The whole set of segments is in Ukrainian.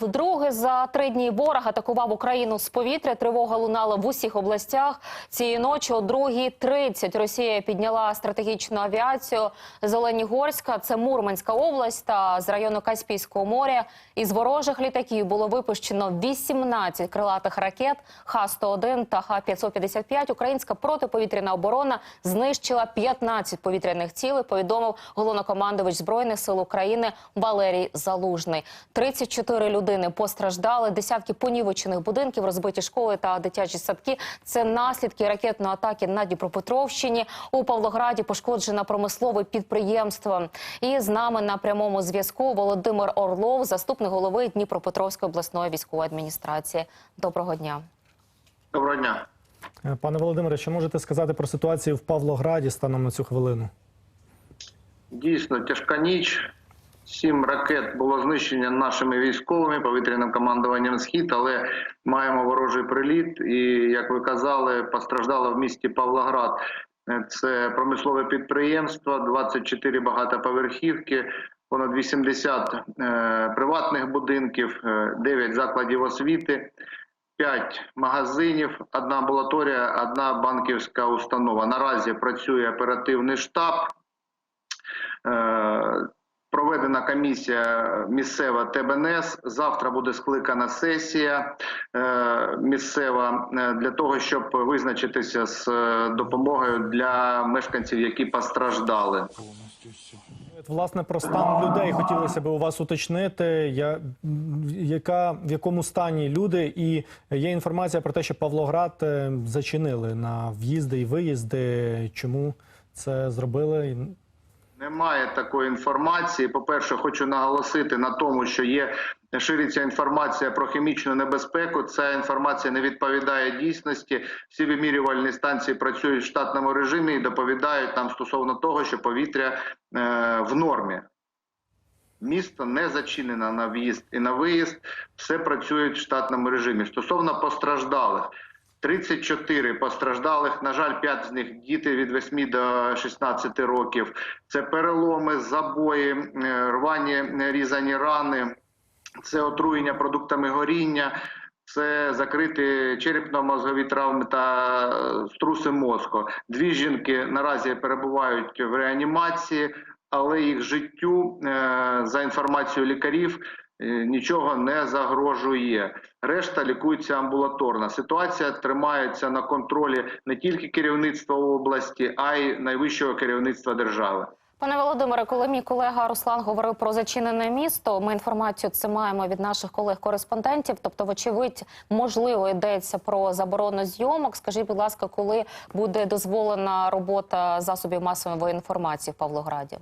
Вдруге за три дні ворог атакував Україну з повітря. Тривога лунала в усіх областях. Цієї ночі о 2.30 Росія підняла стратегічну авіацію з Оленігорська. Це Мурманська область та з району Каспійського моря. Із ворожих літаків було випущено 18 крилатих ракет Х-101 та Х-555. Українська протиповітряна оборона знищила 15 повітряних цілей, повідомив головнокомандувач Збройних сил України Валерій Залужний. 34 людини постраждали, десятки понівечених будинків, розбиті школи та дитячі садки. Це наслідки ракетної атаки на Дніпропетровщині. У Павлограді пошкоджено промислове підприємство. І з нами на прямому зв'язку Володимир Орлов, заступник голови Дніпропетровської обласної військової адміністрації. Доброго дня. Доброго дня. Пане Володимире, що можете сказати про ситуацію в Павлограді станом на цю хвилину? Дійсно, тяжка ніч. Сім ракет було знищено нашими військовими повітряним командуванням Схід, але маємо ворожий приліт. І як ви казали, постраждало в місті Павлоград. Е, Це промислове підприємство, 24 багатоповерхівки, понад 80 е, приватних будинків, е, 9 закладів освіти. 5 магазинів, одна амбулаторія, одна банківська установа. Наразі працює оперативний штаб. Проведена комісія місцева ТБНС. Завтра буде скликана сесія е, місцева е, для того, щоб визначитися з е, допомогою для мешканців, які постраждали. Власне, про стан людей хотілося б у вас уточнити. Я, яка, в якому стані люди, і є інформація про те, що Павлоград зачинили на в'їзди і виїзди. Чому це зробили? Немає такої інформації. По-перше, хочу наголосити на тому, що є шириться інформація про хімічну небезпеку. Ця інформація не відповідає дійсності. Всі вимірювальні станції працюють в штатному режимі і доповідають нам стосовно того, що повітря е, в нормі. Місто не зачинено на в'їзд і на виїзд. Все працює в штатному режимі. Стосовно постраждалих. 34 постраждалих, на жаль, 5 з них діти від 8 до 16 років. Це переломи, забої, рвані різані рани, це отруєння продуктами горіння, це закриті черепно-мозгові травми та е, струси мозку. Дві жінки наразі перебувають в реанімації, але їх життю, е, за інформацією лікарів, нічого не загрожує. Решта лікується амбулаторно. Ситуація тримається на контролі не тільки керівництва області, а й найвищого керівництва держави. Пане Володимире, коли мій колега Руслан говорив про зачинене місто, ми інформацію це маємо від наших колег-кореспондентів. Тобто, вочевидь, можливо, йдеться про заборону зйомок. Скажіть, будь ласка, коли буде дозволена робота засобів масової інформації в Павлограді?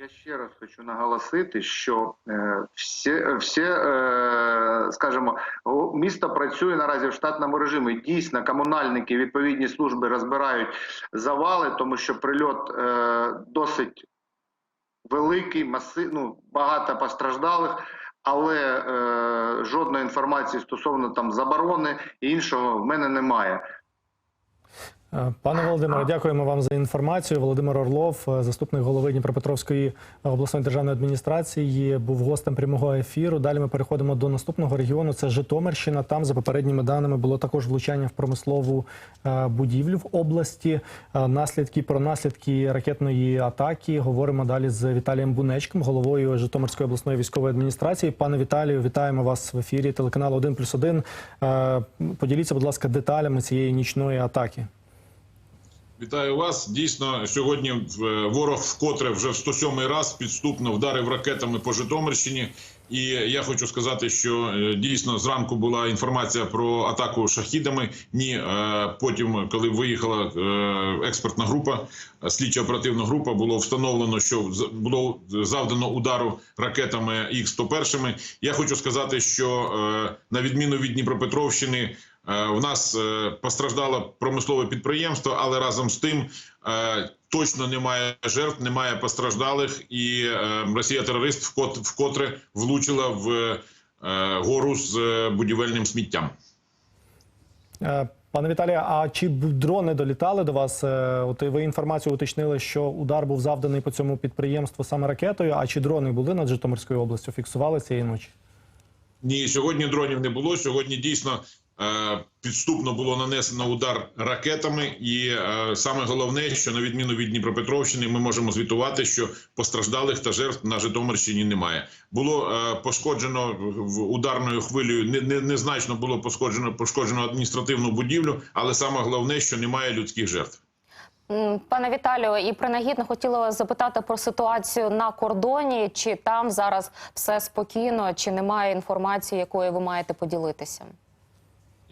Я ще раз хочу наголосити, що е, всі, всі е, скажімо, місто працює наразі в штатному режимі. Дійсно, комунальники відповідні служби розбирають завали, тому що прильот е, досить великий, маси, ну, багато постраждалих. Але е, жодної інформації стосовно там заборони і іншого в мене немає. Пане Володимире, дякуємо вам за інформацію. Володимир Орлов, е, заступник голови Дніпропетровської обласної державної адміністрації, був гостем прямого ефіру. Далі ми переходимо до наступного регіону. Це Житомирщина. Там, за попередніми даними, було також влучання в промислову е, будівлю в області. Е, Наслідки про наслідки ракетної атаки говоримо далі з Віталієм Бунечком, головою Житомирської обласної військової адміністрації. Пане Віталію, вітаємо вас в ефірі телеканалу 1 плюс 1. Е, Поділіться, будь ласка, деталями цієї нічної атаки. Вітаю вас. Дійсно, сьогодні е, ворог вкотре вже в 107-й раз підступно вдарив ракетами по Житомирщині. І я хочу сказати, що е, дійсно зранку була інформація про атаку шахідами. Ні, е, потім, коли виїхала експертна група, слідчо оперативна група, було встановлено, що було завдано удару ракетами Х-101. Я хочу сказати, що на відміну від Дніпропетровщини. Е, У нас е, постраждало промислове підприємство, але разом з тим е, точно немає жертв, немає постраждалих, і Росія-терорист вкот- вкотре влучила в гору з будівельним сміттям. Пане Віталію, а чи дрони долітали до вас? От ви інформацію уточнили, що удар був завданий по цьому підприємству саме ракетою. А чи дрони були над Житомирською областю? Фіксували цієї ночі? Ні, сьогодні дронів не було. Сьогодні дійсно підступно було нанесено удар ракетами, і е, саме головне, що на відміну від Дніпропетровщини, ми можемо звітувати, що постраждалих та жертв на Житомирщині немає. Було е, пошкоджено ударною хвилею. Не, не, незначно було пошкоджено пошкоджено адміністративну будівлю, але саме головне, що немає людських жертв. Пане Віталію, і принагідно хотіла запитати про ситуацію на кордоні. Чи там зараз все спокійно, чи немає інформації, якою ви маєте поділитися?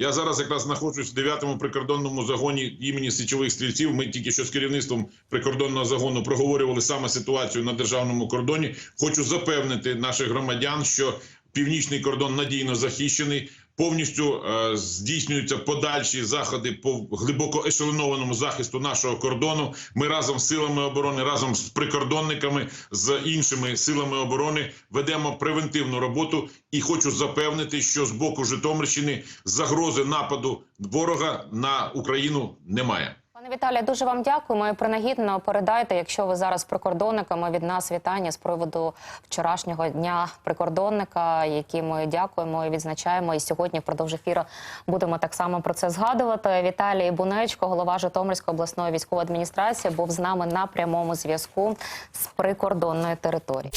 Я зараз якраз знаходжусь в 9-му прикордонному загоні імені січових стрільців. Ми тільки що з керівництвом прикордонного загону проговорювали саме ситуацію на державному кордоні. Хочу запевнити наших громадян, що північний кордон надійно захищений. Повністю е, здійснюються подальші заходи по глибоко ешелонованому захисту нашого кордону. Ми разом з силами оборони, разом з прикордонниками, з іншими силами оборони ведемо превентивну роботу. І хочу запевнити, що з боку Житомирщини загрози нападу ворога на Україну немає. Пане Віталію, дуже вам дякуємо. І принагідно передайте, якщо ви зараз прикордонниками від нас вітання з приводу вчорашнього дня прикордонника, які ми дякуємо і відзначаємо. І сьогодні впродовж ефіру будемо так само про це згадувати. Віталій Бунечко, голова Житомирської обласної військової адміністрації, був з нами на прямому зв'язку з прикордонної території.